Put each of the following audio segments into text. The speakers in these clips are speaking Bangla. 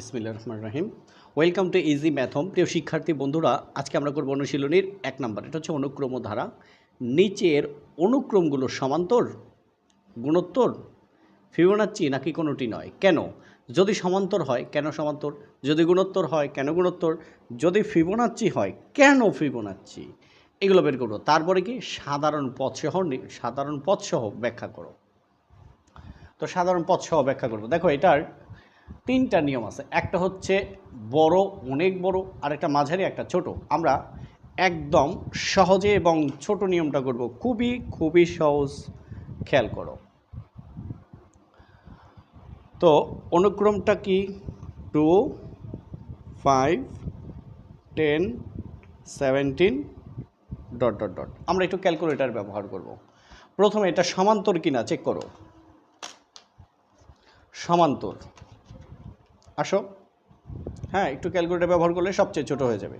বিসমিল্লা রহমান রাহিম। ওয়েলকাম টু ইজি ম্যাথম প্রিয় শিক্ষার্থী বন্ধুরা, আজকে আমরা করব অনুশীলনীর এক নাম্বার। এটা হচ্ছে অনুক্রম ধারা। নিচের অনুক্রমগুলো সমান্তর, গুণোত্তর, ফিবোনাচ্চি নাকি কোনোটি নয়। কেন? যদি সমান্তর হয়, কেন সমান্তর? যদি গুণোত্তর হয়, কেন গুণোত্তর? যদি ফিবোনাচ্চি হয়, কেন ফিবোনাচ্চি? এগুলো বের করব। তারপরে কি? সাধারণ পথসহ সাধারণ পথসহ ব্যাখ্যা করো। তো সাধারণ পথসহ ব্যাখ্যা করব। দেখো, এটার তিনটা নিয়ম আছে। একটা হচ্ছে বড়, অনেক বড়, আর একটা মাঝারি, একটা ছোট। আমরা একদম সহজে এবং ছোট নিয়মটা করব। খুবই খুবই সহজ। খেয়াল করো। তো অনুক্রমটা কি? Two, five, ten, seventeen, dot dot dot. আমরা একটু ক্যালকুলেটার ব্যবহার করব। প্রথমে এটা সমান্তর কিনা? চেক করো। সমান্তর। আসো। হ্যাঁ একটু ক্যালকুলেটার ব্যবহার করলে সবচেয়ে ছোট হয়ে যাবে।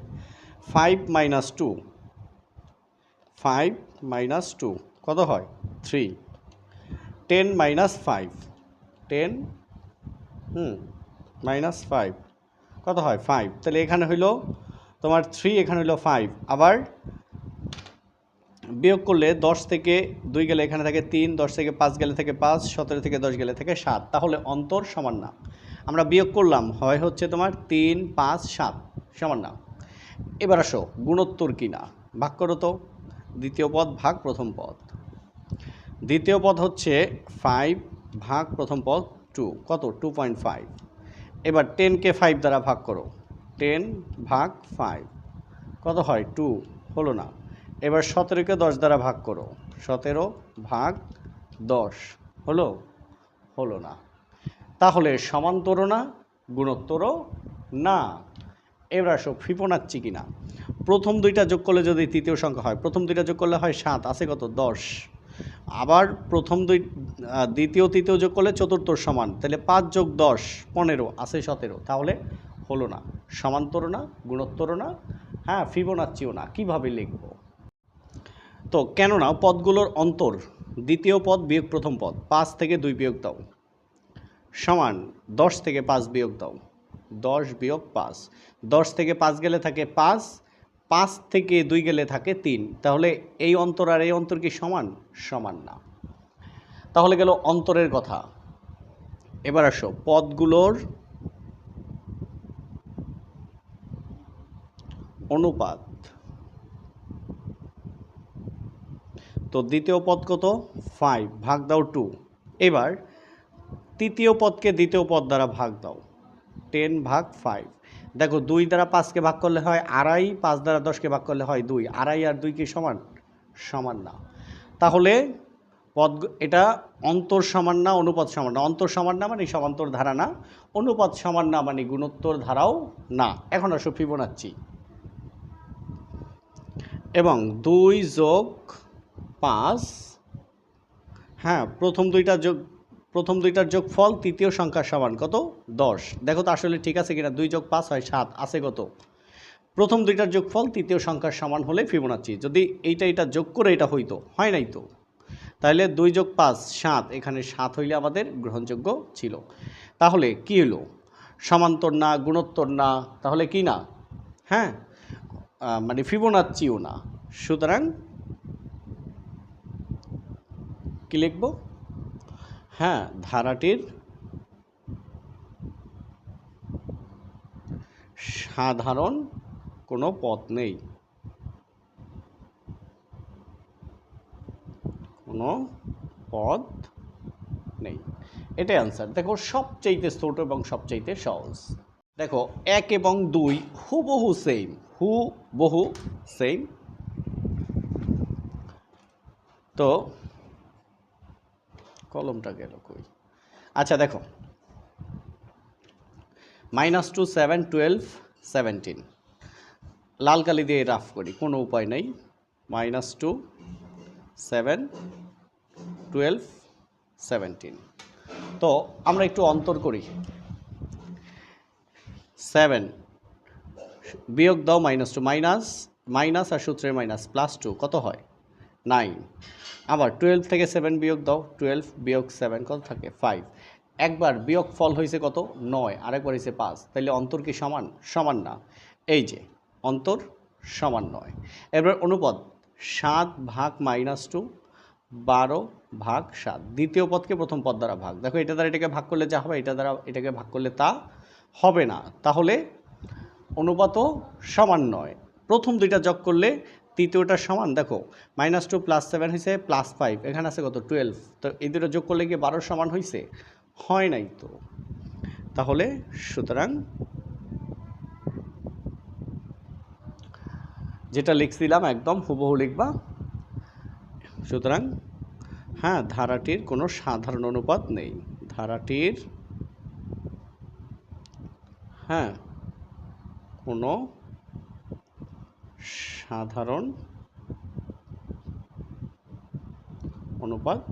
Five minus two five minus two কত হয়? Three ten minus five ten hmm minus five কত হয়? ফাইভ তাহলে এখানে হইল, তোমার থ্রি এখানে হইল ফাইভ আবার বিয়োগ করলে দশ থেকে দুই গেলে এখানে থাকে তিন, দশ থেকে পাঁচ গেলে থেকে পাঁচ, সতেরো থেকে দশ গেলে থেকে সাত। তাহলে অন্তর সমান না। আমরা বিয়োগ করলাম, হয় হচ্ছে তোমার তিন, পাঁচ, সাত, সমান না। এবার আসো, গুণোত্তর কি না? ভাগ করো তো। দ্বিতীয় পদ ভাগ প্রথম পদ। দ্বিতীয় পদ হচ্ছে ফাইভ ভাগ প্রথম পদ টু কত? টু পয়েন্ট ফাইভ এবার টেনকে ফাইভ দ্বারা ভাগ করো। টেন ভাগ ফাইভ কত হয়? টু হলো না। এবার সতেরোকে দশ দ্বারা ভাগ করো। সতেরো ভাগ দশ, হলো? হলো না। তাহলে সমান্তরও না গুণোত্তরও না। এবার আসো ফিবোনাচ্ছি কিনা। প্রথম দুইটা যোগ করলে যদি তৃতীয় সংখ্যা হয়, প্রথম দুইটা যোগ করলে হয় সাত, আছে কত? দশ। আবার প্রথম দুই দ্বিতীয়, তৃতীয় যোগ করলে চতুর্থ সমান, তাহলে পাঁচ যোগ দশ, পনেরো, আছে সতেরো। তাহলে হলো না। সমান্তরও না গুণোত্তরও না হ্যাঁ ফিবোনাচ্ছিও না। কীভাবে লিখব? তো কেননা পদগুলোর অন্তর, দ্বিতীয় পদ বিয়োগ প্রথম পদ, পাঁচ থেকে দুই বিয়োগ দাও। সমান দশ থেকে পাঁচ বিয়োগ দাও। দশ বিয়োগ পাঁচ। দশ থেকে পাঁচ গেলে থাকে পাঁচ পাঁচ থেকে দুই গেলে থাকে তিন। তাহলে এই অন্তর আর এই অন্তর কি সমান? সমান না। তাহলে গেল অন্তরের কথা। এবার আসো, পদগুলোর অনুপাত। তো দ্বিতীয় পদ কত? ফাইভ ভাগ দাও টু এবার তৃতীয় পদকে দ্বিতীয় পদ দ্বারা ভাগ দাও। টেন ভাগ ফাইভ দেখো, দুই দ্বারা পাঁচকে ভাগ করলে হয় আড়াই, পাঁচ দ্বারা দশকে ভাগ করলে হয় দুই। আড়াই আর দুই কি সমান? সমান না। তাহলে পদ এটা অন্তর সমান না, অনুপাত সমান না। অন্তর সমান না মানে সমান্তর ধারা না। অনুপাত সমান না মানে গুণোত্তর ধারাও না। এখন আসো ফিবোনাচ্ছি এবং দুই যোগ পাঁচ। হ্যাঁ প্রথম দুইটা যোগ প্রথম দুইটার যোগ ফল, তৃতীয় সংখ্যার সমান কত? দশ। দেখো তো আসলে ঠিক আছে কিনা? দুই যোগ পাঁচ হয় সাত, আছে কত? প্রথম দুইটার যোগ ফল, তৃতীয় সংখ্যার সমান হলে ফিবোনাচ্ছি যদি এইটা এটা যোগ করে এটা হইতো, হয় নাই তো? তাহলে দুই যোগ পাঁচ, সাত। এখানে সাত হইলে আমাদের গ্রহণযোগ্য ছিল। তাহলে কি হলো সমান্তর না, গুণোত্তর না, তাহলে কি না? হ্যাঁ? মানে ফিবোনাচ্চিও না। সুতরাং কি লিখব? হ্যাঁ ধারাটির সাধারণ কোনো পথ নেই। কোনো পথ নেই। এটাই আনসার দেখো, সবচাইতে ছোট এবং সবচাইতে সহজ। দেখো, এক এবং দুই হুবহু সেম হু বহু সেম তো কলমটা গেল কই? আচ্ছা দেখো। Minus two seven twelve seventeen. লাল কালি দিয়ে রাফ করি, কোনো উপায় নেই। Minus two seven twelve seventeen. তো আমরা একটু অন্তর করি। সেভেন, বিয়োগ দাও মাইনাস টু, মাইনাস মাইনাস আর সূত্রের মাইনাস, প্লাস টু, কত হয়? নাইন। আবার টুয়েলভ থেকে সেভেন বিয়োগ দাও টুয়েলভ বিয়োগ সেভেন কত থাকে? ফাইভ একবার বিয়োগ ফল হয়েছে কত? নয়। আরেকবার হয়েছে পাঁচ। তাহলে অন্তর কি সমান? সমান না। এই যে, অন্তর সমান নয়। এবার অনুপদ সাত ভাগ মাইনাস টু বারো ভাগ সাত। দ্বিতীয় পদকে প্রথম পদ দ্বারা ভাগ। দেখো, এটা দ্বারা এটাকে ভাগ করলে যা হবে, এটা দ্বারা এটাকে ভাগ করলে তা হবে না। তাহলে অনুপাতও সমান নয়। প্রথম দুইটা যোগ করলে তৃতীয়টা সমান, দেখো মাইনাস টু প্লাস সেভেন হয়েছে প্লাস ফাইভ এখানে আছে কত? টুয়েলভ তো এই দুটো যোগ করলে কি বারো সমান হয়েছে হয় নাই তো। তাহলে সুতরাং যেটা লিখছিলাম একদম হুবহু লিখবা। সুতরাং হ্যাঁ ধারাটির কোনো সাধারণ অনুপাত নেই। ধারাটির হ্যাঁ কোনো সাধারণ অনুপাত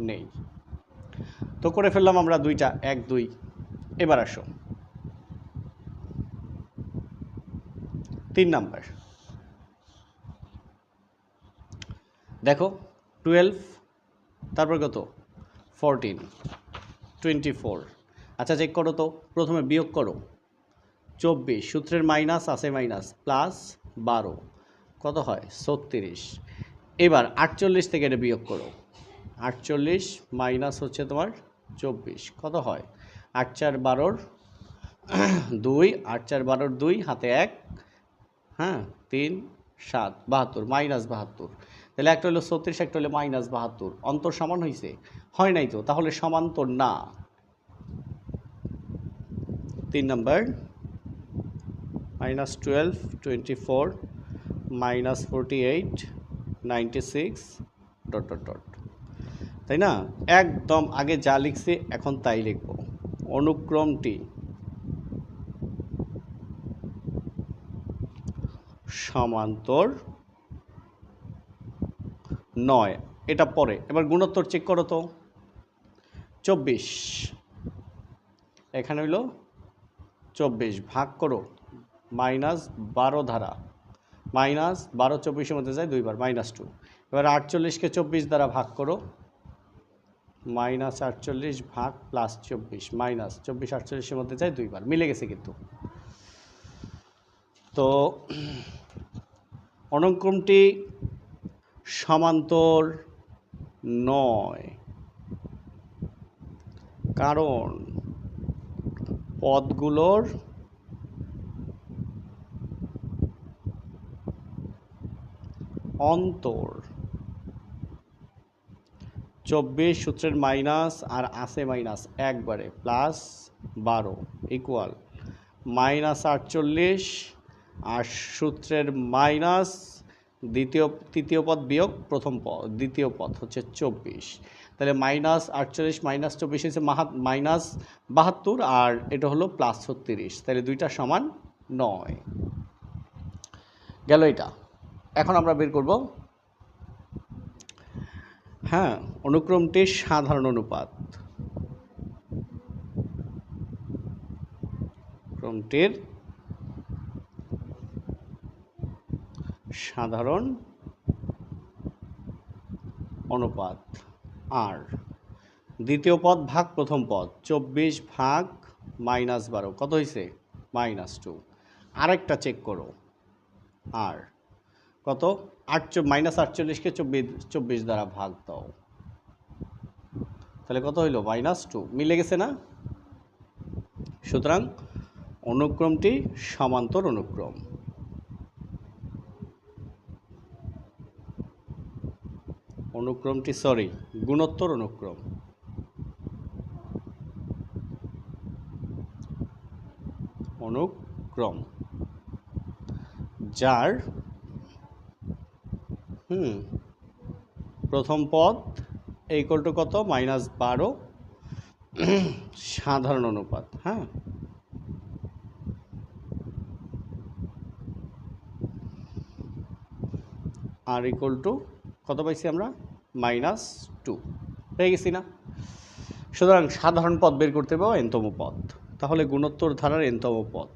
নেই। তো করে ফেললাম আমরা দুইটা, এক, দুই। এবার আসো। তিন নাম্বার। দেখো টুয়েলভ তারপর কত? ফোরটিন টোয়েন্টি ফোর আচ্ছা চেক করো তো, প্রথমে বিয়োগ করো। চব্বিশ, সূত্রের মাইনাস আছে মাইনাস, প্লাস বারো। কত হয়? ছত্রিশ। এবার আটচল্লিশ থেকে এটা বিয়োগ করো। আটচল্লিশ মাইনাস হচ্ছে তোমার চব্বিশ। কত হয়? আট চার বারোর দুই আট চার বারোর দুই, হাতে এক হ্যাঁ তিন, সাত, বাহাত্তর, মাইনাস বাহাত্তর। তাহলে একটা হলো ছত্রিশ, একটা হলো মাইনাস বাহাত্তর। অন্তর সমান হয়েছে হয় নাই তো? তাহলে সমান্তর না। তিন number minus twelve twenty four minus forty eight ninety six dot dot dot তাই না? একদম আগে যা লিখছি এখন তাই লিখব। অনুক্রমটি সমান্তর নয়। এটা পরে। এবার গুণোত্তর চেক করো তো। চব্বিশ। এখানে হইল চব্বিশ। ভাগ করো। মাইনাস বারো ধারা। মাইনাস বারো চব্বিশের মধ্যে যায় দুইবার, মাইনাস টু। এবার আটচল্লিশকে চব্বিশ দ্বারা ভাগ করো। মাইনাস আটচল্লিশ ভাগ প্লাস চব্বিশ, মাইনাস চব্বিশ আটচল্লিশের মধ্যে যায় দুইবার, মিলে গেছে কিন্তু। তো অনুক্রমটি সমান্তর নয়। কারণ পদগুলোর অন্তর। চব্বিশ সূত্রের মাইনাস আর আছে মাইনাস একবারে, প্লাস বারো ইকুয়াল মাইনাস আটচল্লিশ আর সূত্রের মাইনাস দ্বিতীয়, তৃতীয় পদ বিয়োগ প্রথম পদ, দ্বিতীয় পদ হচ্ছে চব্বিশ। তাহলে মাইনাস আটচল্লিশ, মাইনাস চব্বিশ হচ্ছে মাইনাস বাহাত্তর আর এটা হলো প্লাস ছত্রিশ। তাহলে দুইটা সমান নয়। গেল এটা। এখন আমরা বের করব। হ্যাঁ অনুক্রমটির সাধারণ অনুপাত। ক্রমটির সাধারণ অনুপাত আর দ্বিতীয় পদ ভাগ প্রথম পদ, চব্বিশ ভাগ মাইনাস বারো। কত হয়েছে মাইনাস টু। আরেকটা চেক করো। আর কত? আটচ মাইনাস আটচল্লিশকে চব্বিশ চব্বিশ দ্বারা ভাগ দাও। তাহলে কত হইল? মাইনাস টু মিলে গেছে না? সুতরাং অনুক্রমটি সমান্তর অনুক্রম। অনুক্রমটি সরি গুণোত্তর অনুক্রম। অনুক্রম। যার হুম। প্রথম পদ এই টু কত? মাইনাস বারো। সাধারণ অনুপাত হ্যাঁ। আর ইকুয়াল টু কত পাইছি আমরা? মাইনাস টু পেয়ে গেছি না? সুতরাং সাধারণ পদ বের করতে পাবো এনতম পদ। তাহলে গুণোত্তর ধারার এনতম পদ।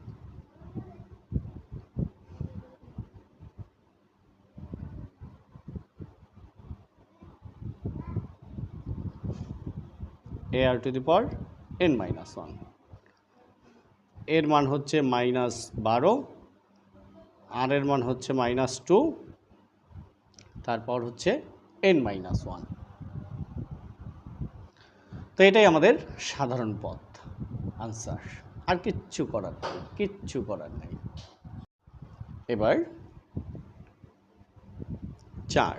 A R to the power N minus ওয়ানের মান হচ্ছে মাইনাস বারো আর এর মান হচ্ছে মাইনাস টু তারপর হচ্ছে এন মাইনাস ওয়ান তো এটাই আমাদের সাধারণ পথ আনসার আর কিচ্ছু করার নেই, কিচ্ছু করার নেই। এবার চার।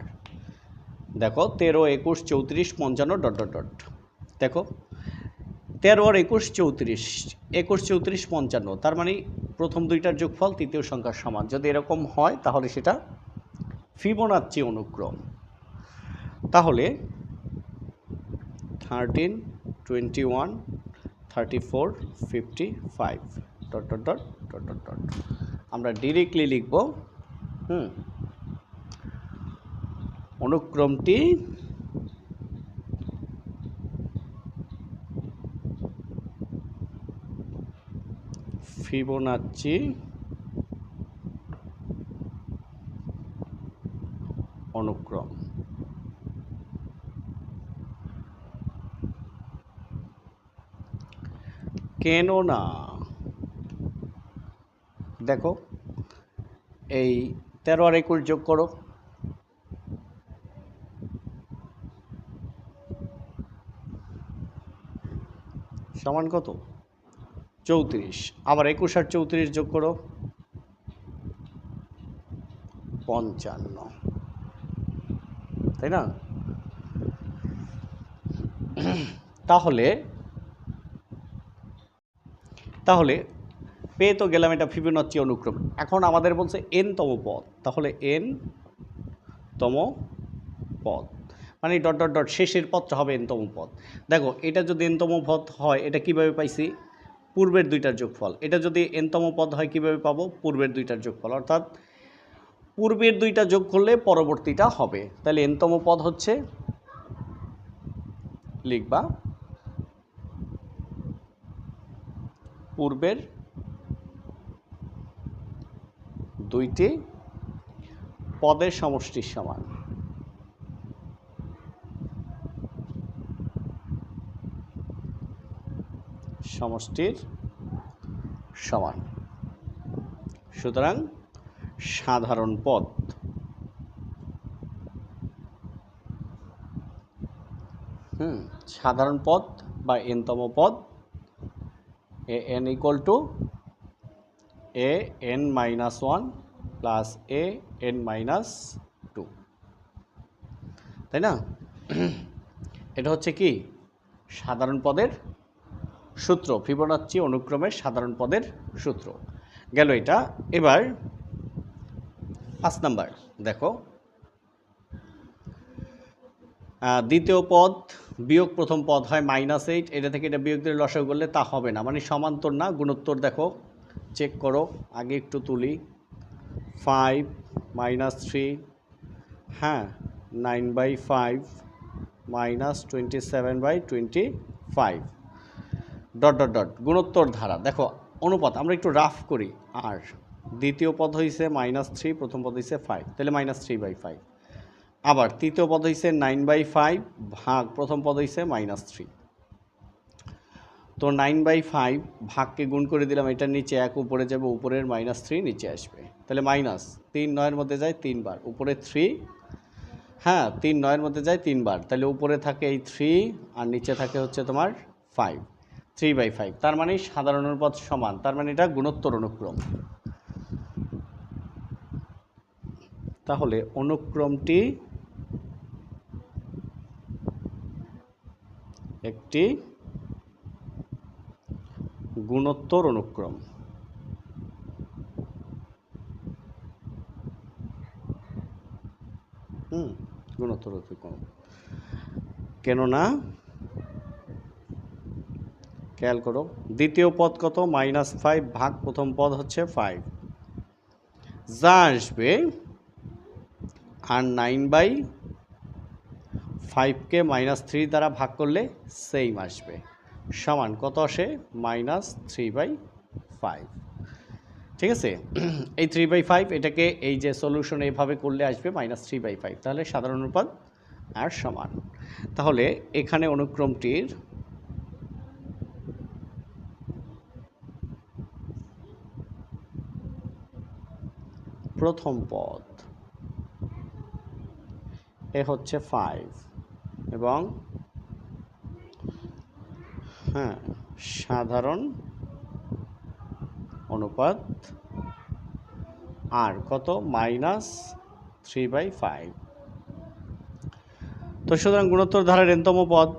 দেখো, তেরো, একুশ, চৌত্রিশ, পঞ্চান্ন, ডট ডট ডট। দেখো, তেরো আর একুশ চৌত্রিশ একুশ চৌত্রিশ পঞ্চান্ন, তার মানে প্রথম দুইটার যোগফল, তৃতীয় সংখ্যার সমান। যদি এরকম হয়, তাহলে সেটা ফিবোনাচ্চি অনুক্রম। তাহলে thirteen twenty one thirty four fifty five dot dot dot dot dot dot আমরা ডিরেক্টলি লিখব, হুম, অনুক্রমটি ফিবোনাচ্চি অনুক্রম কেন না দেখো এই তেরো আর একুশ যোগ করো। সমান কত? চৌত্রিশ। আবার একুশ আর চৌত্রিশ যোগ করো। পঞ্চান্ন। তাই না? তাহলে তাহলে পেয়ে তো গেলাম এটা ফিবোনাচ্চি অনুক্রম। এখন আমাদের বলছে এন তম পদ। তাহলে এন তম পদ। মানে ডট ডট ডট শেষের পদটা হবে এনতম পদ। দেখো, এটা যদি এনতম পদ হয়, এটা কীভাবে পাইছি? পূর্বের দুইটার যোগফল। এটা যদি এনতম পদ হয়, কীভাবে পাবো? পূর্বের দুইটার যোগফল। অর্থাৎ পূর্বের দুইটা যোগ করলে পরবর্তীটা হবে। তাহলে এনতম পদ হচ্ছে, লিখবা, পূর্বের দুইটি পদের সমষ্টির সমান। সমষ্টির সমান। সুতরাং সাধারণ পদ। হুম, সাধারণ পদ বা এনতম পদ A N equal to A N minus one plus A N minus two তাই না? এটা হচ্ছে কি? সাধারণ পদের সূত্র, ফিবোনাচ্চি অনুক্রমের সাধারণ পদের সূত্র। গেল এটা। এবার পাঁচ নাম্বার, দেখো। দ্বিতীয় পদ, বিয়োগ প্রথম পদ হয় মাইনাস এইট এটা থেকে এটা বিয়োগ দিয়ে লসাগু করলে তা হবে না মানে সমান্তর না, গুণোত্তর দেখো। চেক করো, আগে একটু তুলি। ফাইভ মাইনাস থ্রি হ্যাঁ nine by five minus twenty seven by twenty five dot dot dot, গুণোত্তর ধারা। দেখো, অনুপাত, আমরা একটু রাফ করি। আর দ্বিতীয় পদ হয়েছে মাইনাস থ্রি প্রথম পদ হয়েছে ফাইভ তাহলে মাইনাস থ্রি বাই ফাইভ আবার তৃতীয় পদ হয়েছে নাইন বাই ফাইভ ভাগ, প্রথম পদ হয়েছে মাইনাস থ্রি তো নাইন বাই ফাইভ ভাগকে গুণ করে দিলাম, এটার নিচে এক, উপরে যাবে, উপরের মাইনাস থ্রি নিচে আসবে। তাহলে মাইনাস তিন নয়ের মধ্যে যায় তিনবার উপরে থ্রি হ্যাঁ তিন নয়ের মধ্যে যায় তিনবার তাহলে উপরে থাকে এই থ্রি আর নিচে থাকে হচ্ছে তোমার ফাইভ থ্রি বাই ফাইভ। তার মানে সাধারণ অনুপাত সমান। তার মানে এটা গুণোত্তর অনুক্রম। তাহলে অনুক্রমটি একটি গুণোত্তর অনুক্রম। হুম, গুণোত্তর অনুক্রম। কেননা খেয়াল করো। দ্বিতীয় পদ কত? মাইনাস ফাইভ ভাগ প্রথম পদ হচ্ছে ফাইভ যা আসবে আর নাইন বাই ফাইভকে মাইনাস থ্রি দ্বারা ভাগ করলে সেম আসবে। সমান কত আসে? মাইনাস থ্রি বাই ফাইভ ঠিক আছে? এই থ্রি বাই ফাইভ এটাকে এই যে সলিউশন এইভাবে করলে আসবে মাইনাস থ্রি বাই ফাইভ তাহলে সাধারণ অনুপাত আর সমান। তাহলে এখানে অনুক্রমটির প্রথম পদ। এ হচ্ছে ফাইভ এবং হ্যাঁ সাধারণ অনুপাত আর কত? মাইনাস থ্রি বাই ফাইভ তো সুতরাং গুণোত্তর ধারার এনতম পদ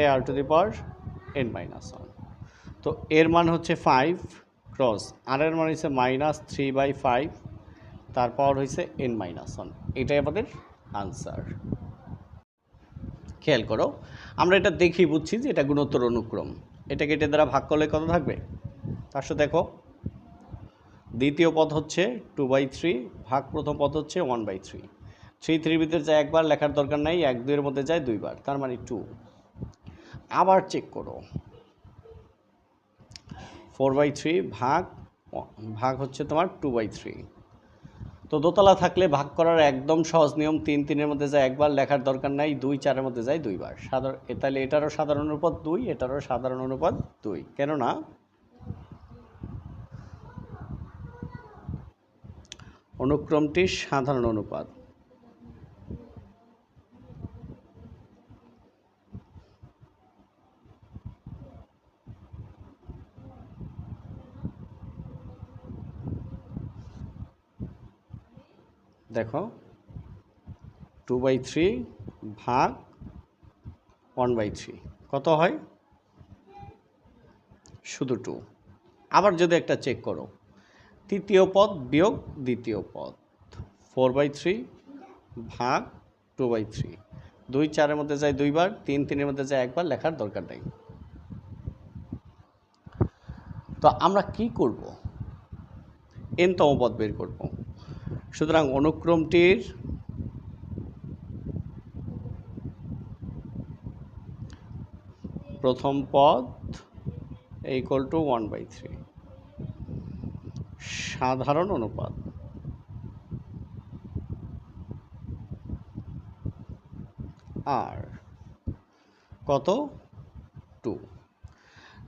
A R to the power N minus one. তো এর মান হচ্ছে ফাইভ ক্রস আর এর মান হচ্ছে মাইনাস থ্রি বাই ফাইভ, তার পাওয়ার হয়েছে এন মাইনাস ওয়ান। এটাই আমাদের আনসার। খেয়াল করো, আমরা এটা দেখি বুঝছি যে এটা গুণোত্তর অনুক্রম। এটা দ্বারা ভাগ করলে কত থাকবে? তার সাথে দেখো, দ্বিতীয় পদ হচ্ছে টু বাই থ্রি, ভাগ প্রথম পদ হচ্ছে ওয়ান বাই থ্রি। থ্রি থ্রির ভিতরে যায় একবার লেখার দরকার নাই, এক দুইয়ের মধ্যে যায় দুইবার, তার মানে টু। আবার চেক করো। ফোর বাই থ্রি ভাগ ভাগ হচ্ছে তোমার টু বাই থ্রি তো দোতলা থাকলে ভাগ করার একদম সহজ নিয়ম, তিন তিনের মধ্যে যায় একবার, লেখার দরকার নাই, দুই চারের মধ্যে যায় দুইবার। সাধারণ তাহলে এটারও সাধারণ অনুপাত দুই, এটারও সাধারণ অনুপাত দুই। কেননা অনুক্রমটি সাধারণ অনুপাত। দেখো টু বাই থ্রি ভাগ ওয়ান বাই থ্রি কত হয়? শুধু টু আবার যদি একটা চেক করো, তৃতীয় পদ বিয়োগ দ্বিতীয় পদ ফোর বাই থ্রি ভাগ টু বাই থ্রি দুই চারের মধ্যে যায় দুইবার তিন তিনের মধ্যে যায় একবার, লেখার দরকার নেই। তো আমরা কি করব? এনতম পদ বের করব। সুতরাং অনুক্রমটির প্রথম পদ equal to one by three সাধারণ অনুপাত। আর কত? টু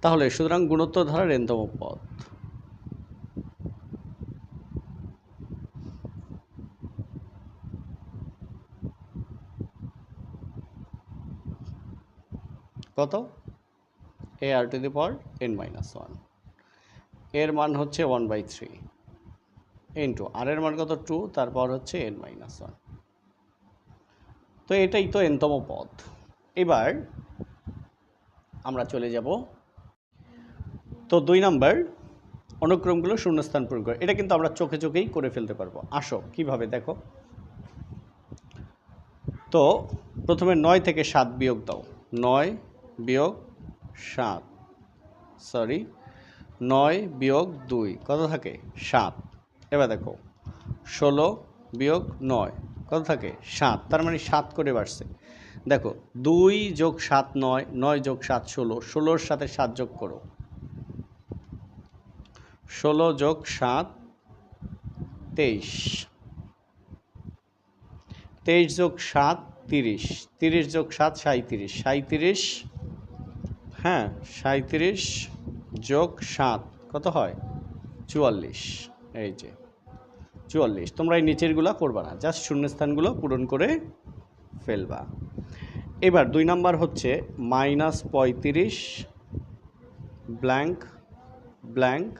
তাহলে সুতরাং গুণোত্তর ধারার এনতম পদ। কত? A R to the power N minus ওয়ানের মান হচ্ছে one by three into R এর মান কত? টু তারপর হচ্ছে এন মাইনাস ওয়ান তো এটাই তো এনতম পদ। এবার আমরা চলে যাব। তো দুই নাম্বার, অনুক্রমগুলো শূন্যস্থান পূরণ করে। এটা কিন্তু আমরা চোখে চোখেই করে ফেলতে পারব। আসো, কীভাবে দেখো? তো প্রথমে নয় থেকে সাত বিয়োগ দাও। নয় বিয়োগ সাত। সরি নয় বিয়োগ দুই। কত থাকে? সাত। এবার দেখো, ষোলো বিয়োগ নয়। কত থাকে? সাত। তার মানে সাত করে বাড়ছে। দেখো, দুই যোগ সাত নয় নয় যোগ সাত ষোলো। ষোলোর সাথে সাত যোগ করো। ষোলো যোগ সাত, তেইশ। তেইশ যোগ সাত, তিরিশ। তিরিশ যোগ সাত সাঁত্রিশ সাঁত্রিশ হ্যাঁ সাঁত্রিশ যোগ সাত, কত হয়? চুয়াল্লিশ। এই যে, চুয়াল্লিশ। তোমরা এই নিচেরগুলো করবা না, জাস্ট শূন্যস্থানগুলো পূরণ করে ফেলবা। এবার দুই নাম্বার হচ্ছে মাইনাস পঁয়ত্রিশ ব্ল্যাঙ্ক ব্ল্যাঙ্ক,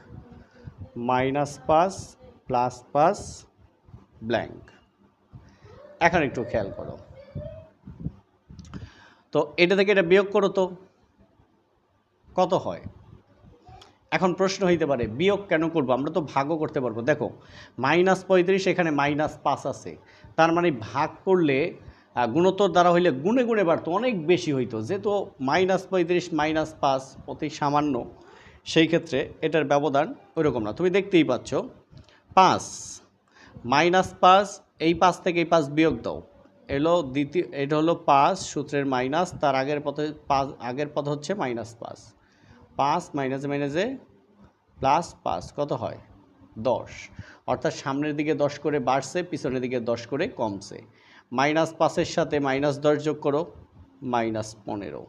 মাইনাস পাঁচ, প্লাস পাঁচ, ব্ল্যাঙ্ক। এখন একটু খেয়াল করো। তো এটা থেকে এটা বিয়োগ করো তো। কত হয়? এখন প্রশ্ন হইতে পারে, বিয়োগ কেন করব? আমরা তো ভাগও করতে পারব। দেখো, মাইনাস পঁয়ত্রিশ, এখানে মাইনাস পাঁচ আছে। তার মানে ভাগ করলে গুণোত্তর দ্বারা হইলে গুণে গুণে বাড়তো, অনেক বেশি হইতো। যেহেতু মাইনাস পঁয়ত্রিশ, মাইনাস পাঁচ অতি সামান্য, সেই ক্ষেত্রে এটার ব্যবধান ওইরকম না। তুমি দেখতেই পাচ্ছ, পাঁচ, মাইনাস পাঁচ, এই পাঁচ থেকে এই পাঁচ বিয়োগ দাও। এলো দ্বিতীয়, এটা হলো পাঁচ, সূত্রের মাইনাস, তার আগের পথে পাঁচ, আগের পথ হচ্ছে মাইনাস পাঁচ। পাঁচ মাইনাসে মাইনাসে প্লাস পাঁচ, কত হয়? দশ। অর্থাৎ সামনের দিকে দশ করে বাড়ছে, পিছনের দিকে দশ করে কমছে। মাইনাস পাঁচের সাথে মাইনাস দশ যোগ করো, মাইনাস পনেরো।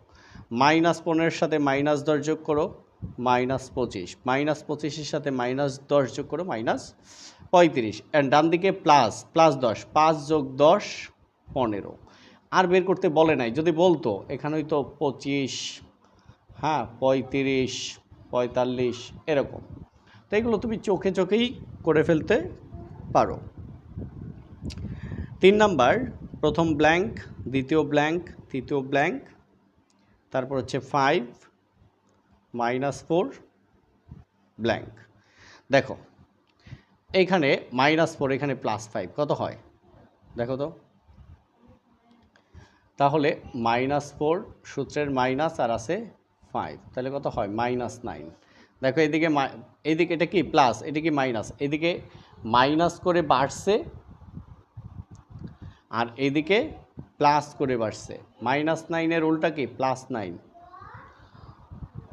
মাইনাস পনেরোর সাথে মাইনাস দশ যোগ করো, মাইনাস পঁচিশ। মাইনাস পঁচিশের সাথে মাইনাস দশ যোগ করো, মাইনাস পঁয়ত্রিশ। অ্যান্ড ডান দিকে প্লাস প্লাস দশ। পাঁচ যোগ দশ, পনেরো। আর বের করতে বলে নাই। যদি বলতো, এখানেই তো পঁচিশ হ্যাঁ পঁয়ত্রিশ, পঁয়তাল্লিশ, এরকম। তো এগুলো তুমি চোখে চোখেই করে ফেলতে পারো। তিন নাম্বার, প্রথম ব্ল্যাঙ্ক দ্বিতীয় ব্ল্যাঙ্ক তৃতীয় ব্ল্যাঙ্ক তারপর হচ্ছে ফাইভ মাইনাস ফোর ব্ল্যাঙ্ক দেখো এইখানে মাইনাস ফোর এখানে প্লাস ফাইভ কত হয়? দেখো তো। তাহলে মাইনাস ফোর সূত্রের মাইনাস আর আছে ফাইভ তাহলে কত হয়? মাইনাস নাইন দেখো এদিকে এইদিকে এটা কি? প্লাস এটা কি মাইনাস এদিকে মাইনাস করে বাড়ছে আর এদিকে প্লাস করে বাড়ছে। মাইনাস নাইনের উল্টা কি? প্লাস নাইন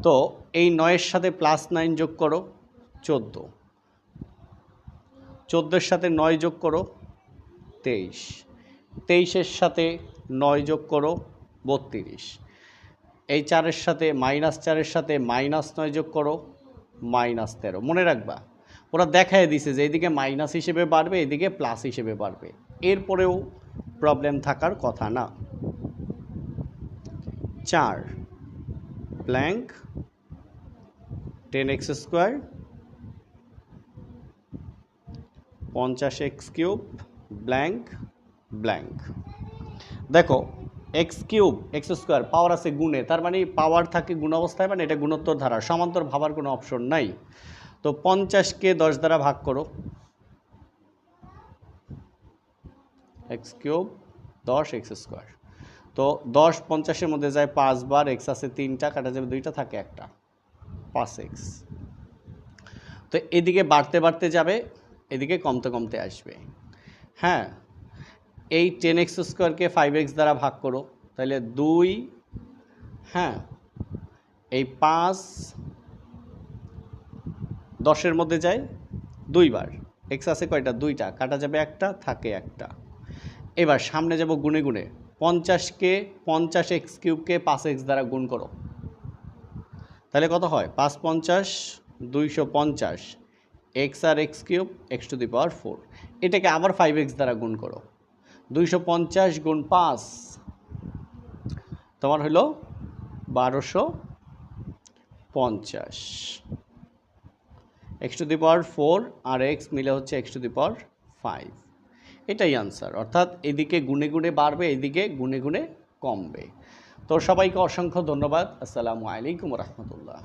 তো এই নয়ের সাথে প্লাস নাইন যোগ করো, চোদ্দ। চোদ্দোর সাথে নয় যোগ করো, তেইশ। তেইশের সাথে নয় যোগ করো, বত্রিশ। এই চারের সাথে মাইনাস চারের সাথে মাইনাস নয় যোগ করো, মাইনাস তেরো। মনে রাখবা, ওরা দেখায় দিছে যে এইদিকে মাইনাস হিসেবে বাড়বে, এদিকে প্লাস হিসেবে বাড়বে। এরপরেও প্রবলেম থাকার কথা না। চার ব্ল্যাঙ্ক টেন এক্স স্কোয়ার পঞ্চাশ এক্স কিউব ব্ল্যাঙ্ক ব্ল্যাঙ্ক দেখো X cube X square power আছে গুণে, তার মানে পাওয়ার থাকে গুণ অবস্থায় মানে এটা গুণোত্তর ধারা, সমান্তর ভাবার কোনো অপশন নাই। তো পঞ্চাশকে দশ দ্বারা ভাগ করো। এক্স কিউব, দশ এক্স স্কোয়ার। তো দশ পঞ্চাশের মধ্যে যায় পাঁচবার এক্স আছে তিনটা, কাটা যাবে দুইটা, থাকে একটা। পাঁচ এক্স তো এদিকে বাড়তে বাড়তে যাবে, এদিকে কমতে কমতে আসবে। হ্যাঁ এই টেন এক্স স্কোয়ারকে ফাইভ এক্স দ্বারা ভাগ করো, তাহলে দুই হ্যাঁ এই পাঁচ দশের মধ্যে যায় দুইবার। এক্স আছে কয়টা? দুইটা। কাটা যাবে একটা, থাকে একটা। এবার সামনে যাব গুনে গুনে পঞ্চাশকে পঞ্চাশ এক্স কিউবকে পাঁচ এক্স দ্বারা গুণ করো। তাহলে কত হয়? পাঁচ পঞ্চাশ, দুইশো পঞ্চাশ। X R X cube X to the power four এটাকে আবার ফাইভ এক্স দ্বারা গুণ করো। দুইশো পঞ্চাশ গুণ পাঁচ, তোমার হলো বারোশো পঞ্চাশ। X to the power four R x মিলে হচ্ছে X to the power five. এটাই আনসার, অর্থাৎ এদিকে গুনে গুনে বাড়বে, এদিকে গুনে গুনে কমবে। তো সবাইকে অসংখ্য ধন্যবাদ। আসসালামু আলাইকুম রহমতুল্লাহ।